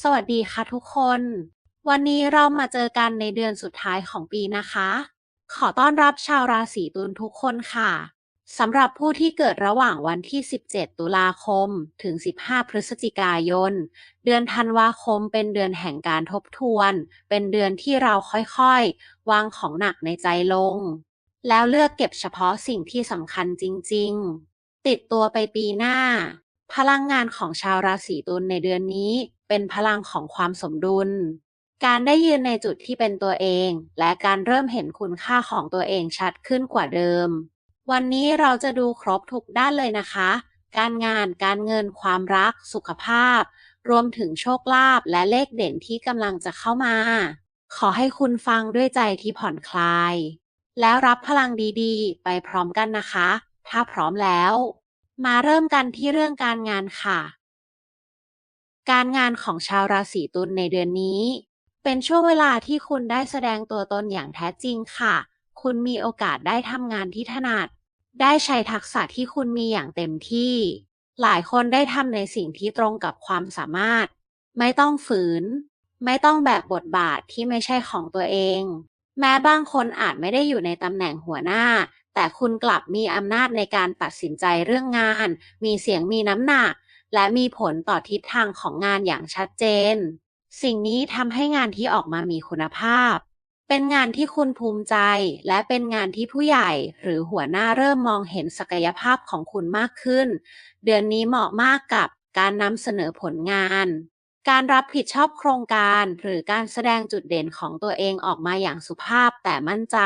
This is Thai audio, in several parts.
สวัสดีค่ะทุกคน วันนี้เรามาเจอกันในเดือนสุดท้ายของปีนะคะ ขอต้อนรับชาวราศีตุลทุกคนค่ะสำหรับผู้ที่เกิดระหว่างวันที่ 17 ตุลาคม ถึง 15 พฤศจิกายน เดือนธันวาคมเป็นเดือนแห่งการทบทวน เป็นเดือนที่เราค่อยๆ วางของหนักในใจลง แล้วเลือกเก็บเฉพาะสิ่งที่สำคัญจริงๆ ติดตัวไปปีหน้า พลังงานของชาวราศีตุลในเดือนนี้ เป็นพลังของความสมดุล การได้ยืนในจุดที่เป็นตัวเอง และการเริ่มเห็นคุณค่าของตัวเองชัดขึ้นกว่าเดิม วันนี้เราจะดูครบทุกด้านเลยนะคะ การงาน การเงิน ความรัก สุขภาพ รวมถึงโชคลาภและเลขเด่นที่กำลังจะเข้ามา ขอให้คุณฟังด้วยใจที่ผ่อนคลาย แล้วรับพลังดีๆ ไปพร้อมกันนะคะ ถ้าพร้อมแล้ว มาเริ่มกันที่เรื่องการงานค่ะ การงานของชาวราศีตุลในเดือนนี้ เป็นช่วงเวลาที่คุณได้แสดงตัวตนอย่างแท้จริงค่ะ คุณมีโอกาสได้ทำงานที่ถนัด ได้ใช้ทักษะที่คุณมีอย่างเต็มที่ หลายคนได้ทำในสิ่งที่ตรงกับความสามารถ ไม่ต้องฝืน ไม่ต้องแบกบทบาทที่ไม่ใช่ของตัวเอง แม้บางคนอาจไม่ได้อยู่ในตำแหน่งหัวหน้า แต่คุณกลับมีอำนาจในการตัดสินใจเรื่องงาน มีเสียงมีน้ำหนัก และมีผลต่อทิศทางของงานอย่างชัดเจน สิ่งนี้ทำให้งานที่ออกมามีคุณภาพ เป็นงานที่คุณภูมิใจ และเป็นงานที่ผู้ใหญ่หรือหัวหน้าเริ่มมองเห็นศักยภาพของคุณมากขึ้น เดือนนี้เหมาะมากกับการนำเสนอผลงาน การรับผิดชอบโครงการ หรือการแสดงจุดเด่นของตัวเองออกมาอย่างสุภาพแต่มั่นใจ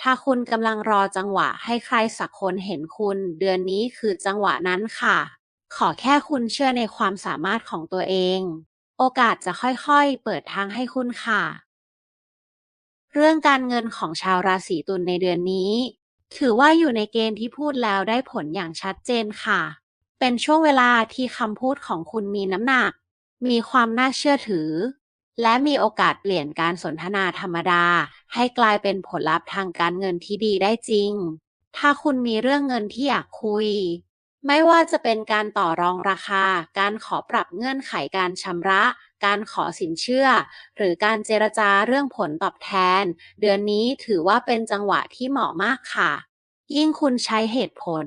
ถ้าคุณกำลังรอจังหวะให้ใครสักคนเห็นคุณ เดือนนี้คือจังหวะนั้นค่ะ ขอแค่คุณเชื่อในความสามารถของตัวเอง โอกาสจะค่อยๆ เปิดทางให้คุณค่ะ เรื่องการเงินของชาวราศีตุลในเดือนนี้ ถือว่าอยู่ในเกณฑ์ที่พูดแล้วได้ผลอย่างชัดเจนค่ะ เป็นช่วงเวลาที่คำพูดของคุณมีน้ำหนัก มีความน่าเชื่อถือ และมีโอกาสเปลี่ยนการสนทนาธรรมดา ให้กลายเป็นผลลัพธ์ทางการเงินที่ดีได้จริง ถ้าคุณมีเรื่องเงินที่อยากคุย ไม่ว่าจะเป็นการต่อรองราคา การขอปรับเงื่อนไขการชำระ การขอสินเชื่อ หรือการเจรจาเรื่องผลตอบแทน เดือนนี้ถือว่าเป็นจังหวะที่เหมาะมากค่ะ ยิ่งคุณใช้เหตุผล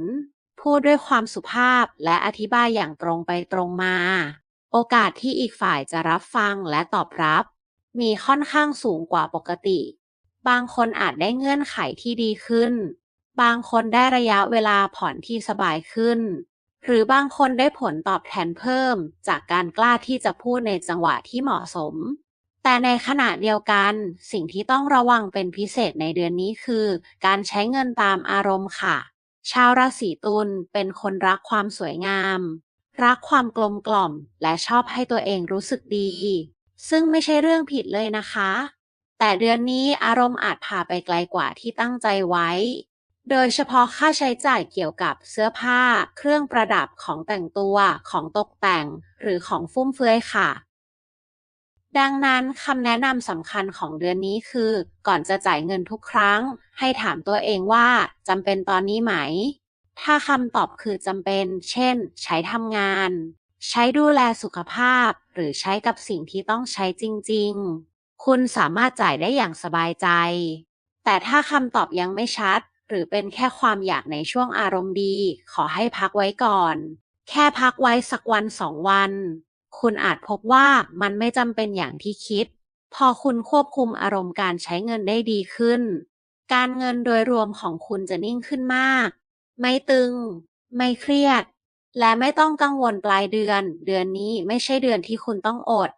พูดด้วยความสุภาพและอธิบายอย่างตรงไปตรงมา โอกาสที่อีกฝ่ายจะรับฟังและตอบรับ มีค่อนข้างสูงกว่าปกติ บางคนอาจได้เงื่อนไขที่ดีขึ้น บางคนได้ระยะเวลาผ่อนที่สบายขึ้น หรือบางคนได้ผลตอบแทนเพิ่ม จากการกล้าที่จะพูดในจังหวะที่เหมาะสม แต่ในขณะเดียวกัน สิ่งที่ต้องระวังเป็นพิเศษในเดือนนี้คือ การใช้เงินตามอารมณ์ค่ะ ชาวราศีตุลเป็นคนรักความสวยงาม รักความกลมกล่อม และชอบให้ตัวเองรู้สึกดี ซึ่งไม่ใช่เรื่องผิดเลยนะคะ แต่เดือนนี้อารมณ์อาจพาไปไกลกว่าที่ตั้งใจไว้ โดยเฉพาะค่าใช้จ่ายเกี่ยวกับเสื้อผ้า เครื่องประดับของแต่งตัว ของตกแต่ง หรือของฟุ่มเฟือยค่ะ ดังนั้นคำแนะนำสำคัญของเดือนนี้คือ ก่อนจะจ่ายเงินทุกครั้ง ให้ถามตัวเองว่าจำเป็นตอนนี้ไหม ถ้าคำตอบคือจำเป็น เช่น ใช้ทำงาน ใช้ดูแลสุขภาพ หรือใช้กับสิ่งที่ต้องใช้จริง ๆ คุณสามารถจ่ายได้อย่างสบายใจ แต่ถ้าคำตอบยังไม่ชัด หรือเป็นแค่ความอยากในช่วงอารมณ์ดี ขอให้พักไว้ก่อน แค่พักไว้สักวันสองวัน คุณอาจพบว่ามันไม่จำเป็นอย่างที่คิด พอคุณควบคุมอารมณ์การใช้เงินได้ดีขึ้น การเงินโดยรวมของคุณจะนิ่งขึ้นมาก ไม่ตึง ไม่เครียด และไม่ต้องกังวลปลายเดือน เดือนนี้ไม่ใช่เดือนที่คุณต้องอด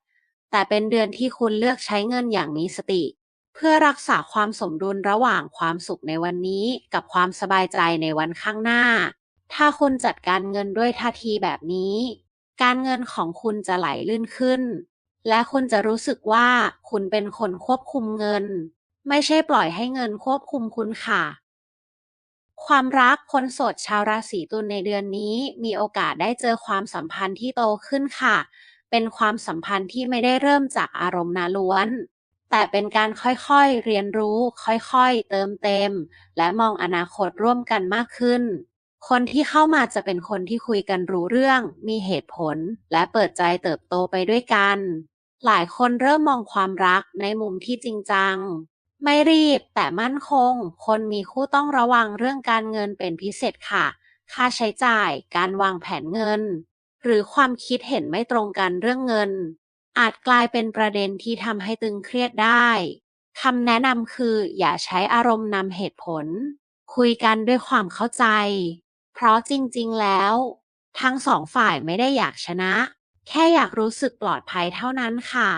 แต่เป็นเดือนที่คุณเลือกใช้เงินอย่างมีสติ เพื่อรักษาความสมดุลระหว่างความสุขในวันนี้กับความสบายใจในวันข้างหน้า ถ้าคุณจัดการเงินด้วยท่าทีแบบนี้ การเงินของคุณจะไหลลื่นขึ้น และคุณจะรู้สึกว่าคุณเป็นคนควบคุมเงิน ไม่ใช่ปล่อยให้เงินควบคุมคุณค่ะ ความรักคนโสดชาวราศีตุลในเดือนนี้มีโอกาสได้เจอความสัมพันธ์ที่โตขึ้นค่ะ เป็นความสัมพันธ์ที่ไม่ได้เริ่มจากอารมณ์นาล้วน แต่เป็นการค่อยๆเรียนรู้ ค่อยๆเติมเต็ม และมองอนาคตร่วมกันมากขึ้น คนที่เข้ามาจะเป็นคนที่คุยกันรู้เรื่อง มีเหตุผล และเปิดใจเติบโตไปด้วยกัน หลายคนเริ่มมองความรักในมุมที่จริงจัง ไม่รีบแต่มั่นคง คนมีคู่ต้องระวังเรื่องการเงินเป็นพิเศษค่ะ ค่าใช้จ่าย การวางแผนเงิน หรือความคิดเห็นไม่ตรงกันเรื่องเงิน อาจกลายเป็นประเด็นที่ทำให้ตึงเครียดได้คำแนะนำคือ อย่าใช้อารมณ์นำเหตุผล คุยกันด้วยความเข้าใจ เพราะจริงๆแล้ว ทั้งสองฝ่ายไม่ได้อยากชนะ แค่อยากรู้สึกปลอดภัยเท่านั้นค่ะ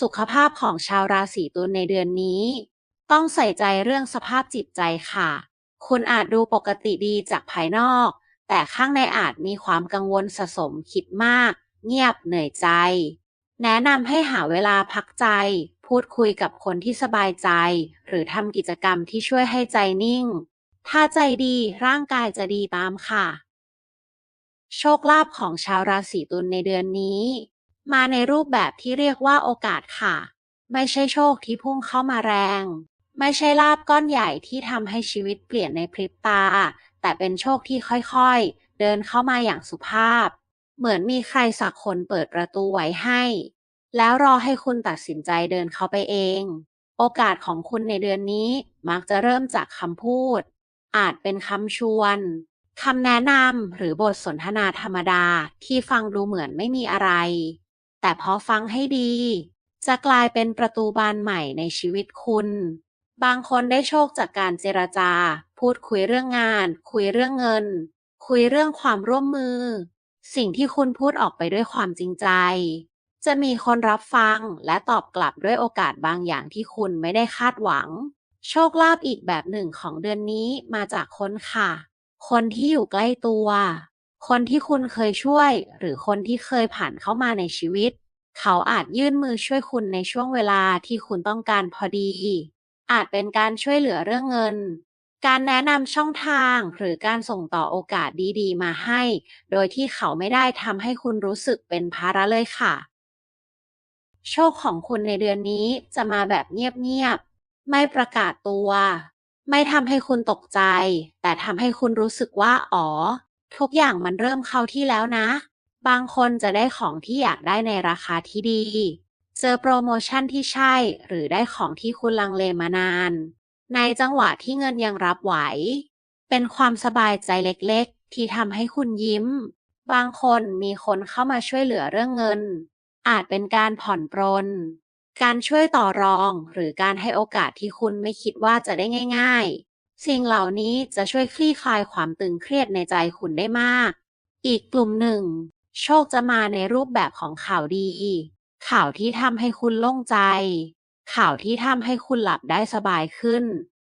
สุขภาพของชาวราศีตุลในเดือนนี้ ต้องใส่ใจเรื่องสภาพจิตใจค่ะ คุณอาจดูปกติดีจากภายนอก แต่ข้างในอาจมีความกังวลสะสมคิดมาก เงียบเหนื่อยใจ แนะนำให้หาเวลาพักใจ พูดคุยกับคนที่สบายใจ หรือทำกิจกรรมที่ช่วยให้ใจนิ่ง ถ้าใจดีร่างกายจะดีตามค่ะ โชคลาภของชาวราศีตุลในเดือนนี้ มาในรูปแบบที่เรียกว่าโอกาสค่ะ ไม่ใช่โชคที่พุ่งเข้ามาแรง ไม่ใช่ลาบก้อนใหญ่ที่ทำให้ชีวิตเปลี่ยนในพริบตา แต่เป็นโชคที่ค่อยๆ เดินเข้ามาอย่างสุภาพ เหมือนมีใครสักคนเปิดประตูไว้ให้ แล้วรอให้คุณตัดสินใจเดินเข้าไปเอง โอกาสของคุณในเดือนนี้มักจะเริ่มจากคำพูด อาจเป็นคำชวนคำแนะนำหรือบทสนทนาธรรมดาที่ฟังดูเหมือนไม่มีอะไร แต่พอฟังให้ดี จะกลายเป็นประตูบานใหม่ในชีวิตคุณ บางคนได้โชคจากการเจรจา พูดคุยเรื่องงาน คุยเรื่องเงิน คุยเรื่องความร่วมมือ สิ่งที่คุณพูดออกไปด้วยความจริงใจ จะมีคนรับฟังและตอบกลับด้วยโอกาสบางอย่างที่คุณไม่ได้คาดหวัง โชคลาภอีกแบบหนึ่งของเดือนนี้มาจากคนค่ะ คนที่อยู่ใกล้ตัว คนที่คุณเคยช่วย หรือคนที่เคยผ่านเข้ามาในชีวิต เขาอาจยื่นมือช่วยคุณในช่วงเวลาที่คุณต้องการพอดี อาจเป็นการช่วยเหลือเรื่องเงิน การแนะนำช่องทางหรือการส่งต่อโอกาสดีๆ มาให้ โดยที่เขาไม่ได้ทำให้คุณรู้สึกเป็นภาระเลยค่ะ โชคของคุณในเดือนนี้จะมาแบบเงียบๆ ไม่ประกาศตัว ไม่ทำให้คุณตกใจ แต่ทำให้คุณรู้สึกว่า อ๋อ ทุกอย่างมันเริ่มเข้าที่แล้วนะ บางคนจะได้ของที่อยากได้ในราคาที่ดี เจอโปรโมชั่นที่ใช่ หรือได้ของที่คุณลังเลมานาน ในจังหวะที่เงินยังรับไหว เป็นความสบายใจเล็กๆ ที่ทำให้คุณยิ้ม บางคนมีคนเข้ามาช่วยเหลือเรื่องเงิน อาจเป็นการผ่อนปรน การช่วยต่อรองหรือการให้โอกาสที่คุณไม่คิดว่าจะได้ง่าย ๆ สิ่งเหล่านี้จะช่วยคลี่คลายความตึงเครียดในใจคุณได้มาก อีกกลุ่มหนึ่ง โชคจะมาในรูปแบบของข่าวดี ข่าวที่ทำให้คุณโล่งใจ ข่าวที่ทำให้คุณหลับได้สบายขึ้น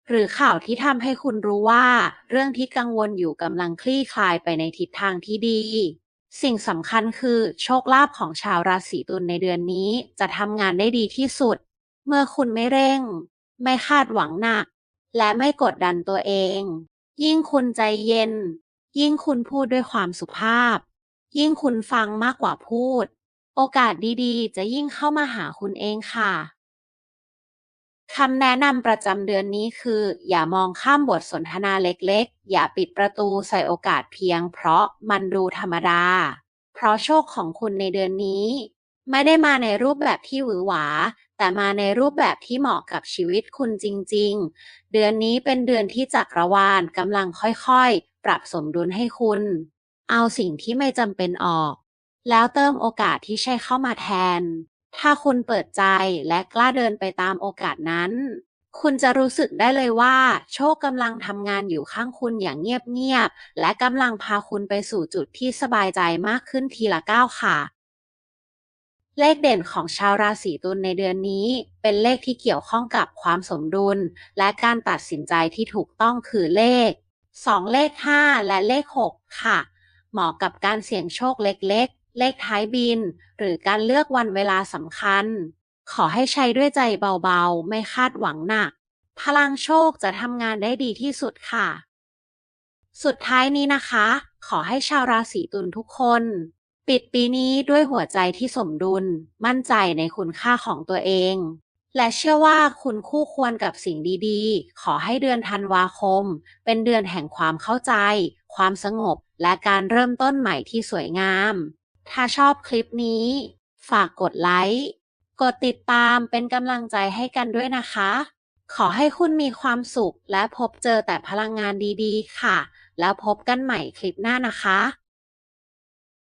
หรือข่าวที่ทำให้คุณรู้ว่า เรื่องที่กังวลอยู่กำลังคลี่คลายไปในทิศทางที่ดี สิ่งสำคัญคือโชคลาภของชาวราศีตุลในเดือนนี้จะทำงานได้ดีที่สุด เมื่อคุณไม่เร่ง ไม่คาดหวังหนัก และไม่กดดันตัวเอง ยิ่งคุณใจเย็น ยิ่งคุณพูดด้วยความสุภาพ ยิ่งคุณฟังมากกว่าพูด โอกาสดีๆ จะยิ่งเข้ามาหาคุณเองค่ะ คำแนะนำประจำเดือนนี้คือ อย่ามองข้ามบทสนทนาเล็กๆ อย่าปิดประตูใส่โอกาสเพียง เพราะมันดูธรรมดา เพราะโชคของคุณในเดือนนี้ ไม่ได้มาในรูปแบบที่หวือหวา แต่มาในรูปแบบที่เหมาะกับชีวิตคุณจริง ๆ เดือนนี้เป็นเดือนที่จักรวาลกำลังค่อยๆ ปรับสมดุลให้คุณ เอาสิ่งที่ไม่จำเป็นออก แล้วเติมโอกาสที่ใช่เข้ามาแทน ถ้าคุณเปิดใจและกล้าเดินไปตามโอกาสนั้น คุณจะรู้สึกได้เลยว่า โชคกำลังทำงานอยู่ข้างคุณอย่างเงียบๆ และกำลังพาคุณไปสู่จุดที่สบายใจมากขึ้นทีละก้าวค่ะ เลขเด่นของชาวราศีตุลในเดือนนี้ เป็นเลขที่เกี่ยวข้องกับความสมดุล และการตัดสินใจที่ถูกต้องคือเลข 2 เลข 5 และเลข 6 ค่ะ เหมาะกับการเสี่ยงโชคเล็กๆ เลขท้ายบิน หรือการเลือกวันเวลาสำคัญ ขอให้ใช้ด้วยใจเบาๆ ไม่คาดหวังหนัก พลังโชคจะทำงานได้ดีที่สุดค่ะ สุดท้ายนี้นะคะ ขอให้ชาวราศีตุลทุกคน ปิดปีนี้ด้วยหัวใจที่สมดุล มั่นใจในคุณค่าของตัวเอง และเชื่อว่าคุณคู่ควรกับสิ่งดีๆ ขอให้เดือนธันวาคม เป็นเดือนแห่งความเข้าใจ ความสงบและการเริ่มต้นใหม่ที่สวยงาม ถ้าชอบคลิปนี้ ฝากกดไลค์ กดติดตามเป็นกำลังใจให้กันด้วยนะคะ ขอให้คุณมีความสุขและพบเจอแต่พลังงานดีๆ ค่ะ แล้วพบกันใหม่คลิปหน้านะคะ